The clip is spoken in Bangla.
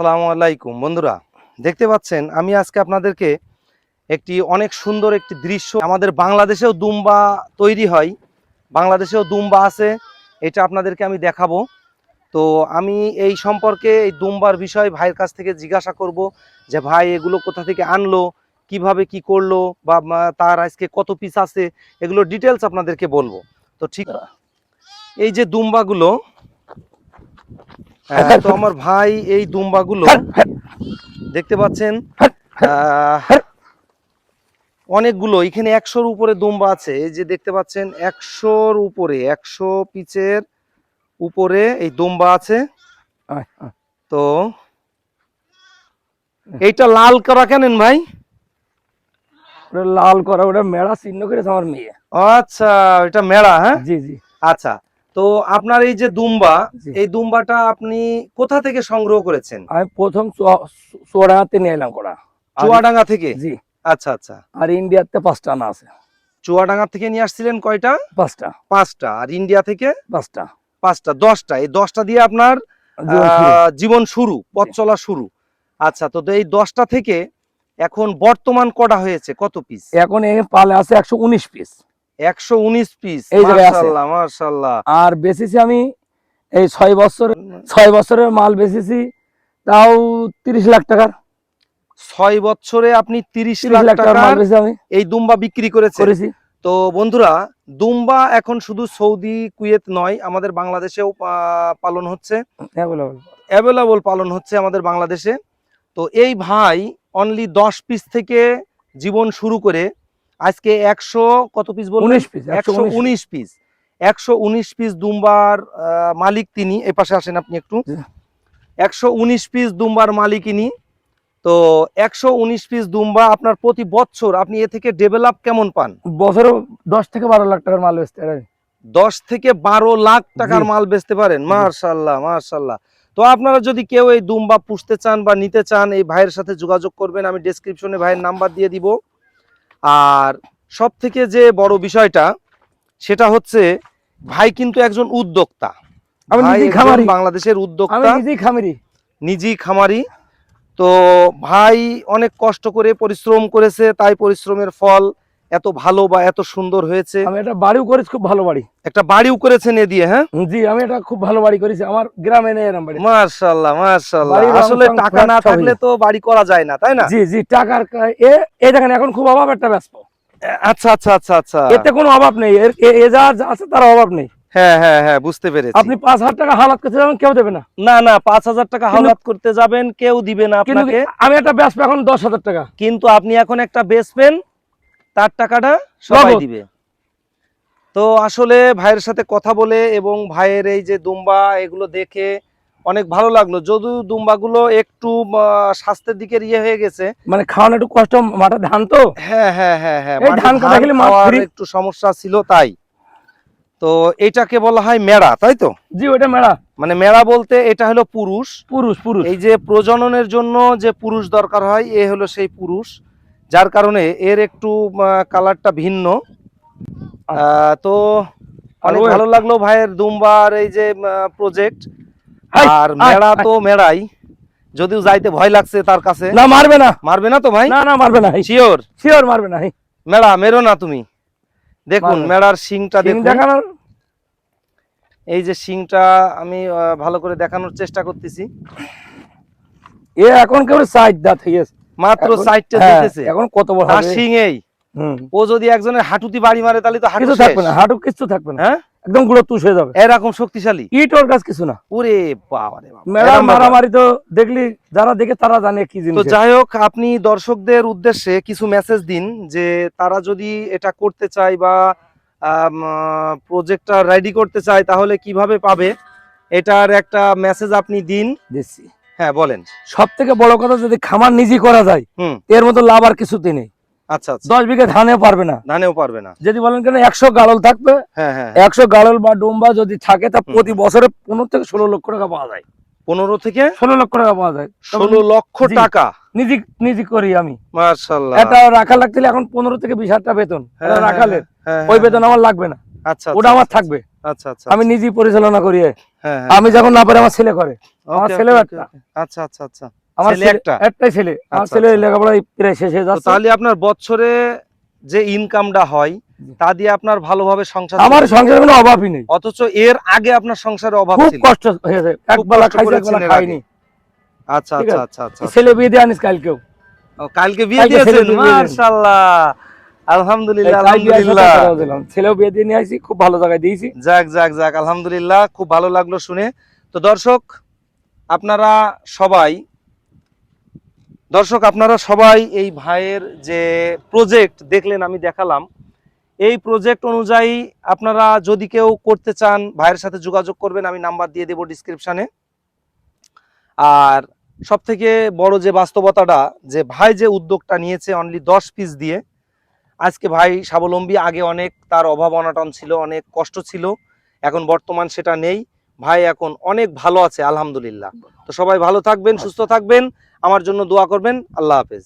আসসালামু আলাইকুম। বন্ধুরা, দেখতে পাচ্ছেন, আমি আজকে আপনাদেরকে একটি অনেক সুন্দর একটি দৃশ্য আমাদের বাংলাদেশেও দুম্বা তৈরি হয়। বাংলাদেশেও দুম্বা আছে, এটা আপনাদেরকে আমি দেখাবো। তো আমি এই সম্পর্কে এই দুম্বার বিষয় ভাইয়ের কাছ থেকে জিজ্ঞাসা করব যে, ভাই, এগুলো কোথা থেকে আনলো? কীভাবে কি করল? বা তার আজকে কত পিস আছে? এগুলো ডিটেলস আপনাদেরকে বলব। তো ঠিক, এই যে দুম্বাগুলো তো আমার ভাই এই দুম্বাগুলো দেখতে পাচ্ছেন অনেকগুলো এখানে একশোর উপরে দুম্বা আছে এই যে দেখতে পাচ্ছেন একশোর উপরে একশো পিচের উপরে এই দুম্বা আছে। তো এইটা লাল করা কেনেন ভাই? লাল করা ওটা মেড়া চিহ্ন করেছে আমার মেয়ে। আচ্ছা এটা মেড়া হ্যাঁ? জি জি। আচ্ছা তো আপনার এই যে দুম্বা এই দুম্বাটা আপনি কোথা থেকে সংগ্রহ করেছেন? আমি প্রথম চুয়াডাঙ্গাতে নিয়ে এলাম করা চুয়াডাঙ্গা থেকে? জি। আচ্ছা আচ্ছা। আর ইন্ডিয়াতে পাঁচটা আনা আছে। চুয়াডাঙ্গা থেকে নিয়ে আসছিলেন কয়টা? পাঁচটা। পাঁচটা। আর ইন্ডিয়া থেকে? পাঁচটা। পাঁচটা দশটা। এই দশটা দিয়ে আপনার জীবন শুরু। পথ চলা শুরু। আচ্ছা তো এই দশটা থেকে এখন বর্তমান কটা হয়েছে? কত পিস এখন পালে আছে একশো উনিশ পিস একশো উনিশ পিস এই। মার্শাল্লাহ মার্শাল্লাহ আর বেচেছি আমি এই ছয় বছর ছয় বছরের মাল বেচেছি তাও তিরিশ লাখ টাকার। ছয় বছরে আপনি তিরিশ তিরিশ লাখ লাখ টাকার মাল আমি এই দুম্বা বিক্রি করেছেন। করেছি। তো বন্ধুরা দুম্বা এখন শুধু সৌদি কুয়েত নয় আমাদের বাংলাদেশেও পালন হচ্ছে। বলো বলো। অ্যাভেলেবল পালন হচ্ছে আমাদের বাংলাদেশে। তো এই ভাই অনলি দশ পিস থেকে জীবন শুরু করে আজকে একশো কত পিস বললেন? উনিশ পিস একশো উনিশ পিস একশো উনিশ পিস দুম্বার মালিক তিনি। এ পাশে আসেন আপনি একটু। একশো উনিশ পিস দুম্বার মালিক ইনি। তো একশো উনিশ পিস দুম্বা আপনার প্রতি বছর আপনি এ থেকে ডেভেলপ কেমন পান? বছরে দশ থেকে বারো লাখ টাকার মাল বেচতে পারি। দশ থেকে বারো লাখ টাকার মাল বেচতে পারেন। মার্শাল্লাহ মার্শাল্লাহ তো আপনারা যদি কেউ এই দুম্বা পুষতে চান বা নিতে চান এই ভাইয়ের সাথে যোগাযোগ করবেন। আমি ডেসক্রিপশনে ভাইয়ের নাম্বার দিয়ে দিব। আর সব থেকে যে বড় বিষয়টা সেটা হচ্ছে ভাই কিন্তু একজন উদ্যোক্তা। বাংলাদেশের উদ্যোক্তা। খামারি। নিজেই খামারি। তো ভাই অনেক কষ্ট করে পরিশ্রম করেছে তাই পরিশ্রমের ফল এত ভালো বা এত সুন্দর হয়েছে। আমি এটা বাড়িও করেছি খুব ভালো বাড়ি। একটা বাড়িও করেছেন এ দিয়ে হ্যাঁ? জি আমি এটা খুব ভালো বাড়ি করেছি আমার গ্রামে নেই এরম বাড়ি। মার্শাল্লাহ মার্শাল্লাহ আসলে টাকা না থাকলে তো বাড়ি করা যায় না তাই না? জি জি টাকার এ এই দেখেন এখন খুব অভাব একটা ব্যস্ত। আচ্ছা আচ্ছা আচ্ছা আচ্ছা। এতে কোনো অভাব নেই এ- যা আছে তার অভাব নেই। হ্যাঁ হ্যাঁ হ্যাঁ বুঝতে পেরেছি। আপনি পাঁচ হাজার টাকা হালাত করতে যাবেন কেউ দেবে না। না না পাঁচ হাজার টাকা কিন্তু- করতে যাবেন কেউ দিবে না আপনাকে। আমি একটা ব্যস্ত এখন দশ হাজার টাকা। কিন্তু আপনি এখন একটা বেচবেন তার টাকাটা সবাই দিবে। তো আসলে ভাইয়ের সাথে কথা বলে এবং ভাইয়ের এই যে দুম্বা এগুলো দেখে অনেক ভালো লাগল। যদিও দুম্বাগুলো একটু স্বাস্থ্যের দিকে ইয়ে হয়ে গেছে। মানে খাওয়ানো একটু কষ্ট মাঠে ধান তো? হ্যাঁ হ্যাঁ হ্যাঁ হ্যাঁ। ধান। একটু সমস্যা ছিল তাই। তো এটাকে বলা হয় মেড়া তাই তো? জি ওইটা মেড়া। মানে মেড়া বলতে এটা হলো পুরুষ। পুরুষ পুরুষ। এই যে প্রজননের জন্য যে পুরুষ দরকার হয় এ হলো সেই পুরুষ। যার কারণে এর একটু কালারটা ভিন্ন। আহ, তো অনেক ভালো লাগল ভাইয়ের দুমবার এই যে প্রজেক্ট আর মেড়া তো মেড়াই যদিও যাইতে ভয় লাগছে তার কাছে। না মারবে না। মারবে না তো ভাই? না না মারবে না শিওর শিওর মারবে না মেড়া মেরো না তুমি। দেখুন মেড়ার শিংটা দেখুন। দেখানোর? এই যে শিংটা আমি ভালো করে দেখানোর চেষ্টা করতেছি। এ এখন কেউ সাইড দা ঠিক আছে মাত্র সাইডটা হ্যাঁ, দিতেছে এখন কত বড় হবে? এই। হুম। ও যদি একজনের হাঁটুতি বাড়ি মারে তাহলে তো হাঁটু কিছু থাকবে না হাঁটু কিছু থাকবে না। হ্যাঁ? একদম গুঁড়ো তুষ হয়ে যাবে। এরকম শক্তিশালী? ইট ওর কাছে কিছু না। ওরে বাবা। ব্যাপার। মারামারি তো দেখলি যারা দেখে তারা জানে কি তো জিনিস যাই হোক আপনি দর্শকদের উদ্দেশ্যে কিছু মেসেজ দিন যে তারা যদি এটা করতে চায় বা প্রজেক্টটা রেডি করতে চায় তাহলে কীভাবে পাবে? এটার একটা মেসেজ আপনি দিন। দিচ্ছি। হ্যাঁ বলেন। সব থেকে বড় কথা যদি খামার নিজে করা যায় এর মতো লাভ আর কিছুতে নেই। আচ্ছা আচ্ছা। দশ বিঘা ধানেও পারবে না। ধানেও পারবে না। যদি বলেন কেন একশো গাড়ল থাকবে হ্যাঁ হ্যাঁ। একশো গাড়ল বা ডুম্বা যদি থাকে তা প্রতি বছরে পনেরো থেকে ষোলো লক্ষ টাকা পাওয়া যায়। পনেরো থেকে ষোলো লক্ষ টাকা পাওয়া যায়। ষোলো লক্ষ টাকা। নিজে নিজে করি আমি। মার্শাল্লাহ এটা রাখা লাগতে এখন পনেরো থেকে বিশ হাজার টাকা বেতন। হ্যাঁ, রাখালে ওই বেতন আমার লাগবে না। আচ্ছা ওটা আচ্ছা, আমার থাকবে। আচ্ছা আচ্ছা। আমি নিজেই পরিচালনা করি। আমি যখন না পারি আমার ছেলে করে। আমার okay, একটা। আচ্ছা আচ্ছা আচ্ছা। আমার ছেলে ছেলে একটা? একটাই ছেলে। আমার আচ্ছা, ছেলে আচ্ছা। লেখাপড়া প্রায় শেষ হয়ে যাচ্ছে। তাহলে আপনার বছরে যে ইনকামটা হয় তা দিয়ে আপনার ভালোভাবে সংসার আমার সংসারে কোনো অভাবই নেই। অথচ এর আগে আপনার সংসারে অভাব খুব কষ্ট হয়েছে একবেলা খাইছে একবেলা খাইনি। আচ্ছা আচ্ছা আচ্ছা আচ্ছা। ছেলে বিয়ে দিয়ে আনিস কালকেও। ও, কালকে বিয়ে কালকে বিয়ে দিয়েছেন। মাশাআল্লাহ আলহামদুলিল্লাহ ছেলেও বিয়ে দিয়ে নিয়ে আসি খুব ভালো জায়গায় দিয়েছি। যাক যাক যাক আলহামদুলিল্লাহ খুব ভালো লাগল শুনে। তো দর্শক আপনারা সবাই দর্শক আপনারা সবাই এই ভাইয়ের যে প্রজেক্ট দেখলেন আমি দেখালাম। এই প্রজেক্ট অনুযায়ী আপনারা যদি কেউ করতে চান ভাইয়ের সাথে যোগাযোগ করবেন আমি নাম্বার দিয়ে দেবো ডিসক্রিপশানে আর সব থেকে বড় যে বাস্তবতাটা যে ভাই যে উদ্যোগটা নিয়েছে অনলি দশ পিস দিয়ে আজকে ভাই স্বাবলম্বী, আগে অনেক তার অভাব অনাটন ছিল, অনেক কষ্ট ছিল, এখন বর্তমান সেটা নেই। ভাই এখন অনেক ভালো আছে, আলহামদুলিল্লাহ। তো সবাই ভালো থাকবেন, সুস্থ থাকবেন, আমার জন্য দোয়া করবেন, আল্লাহ হাফেজ।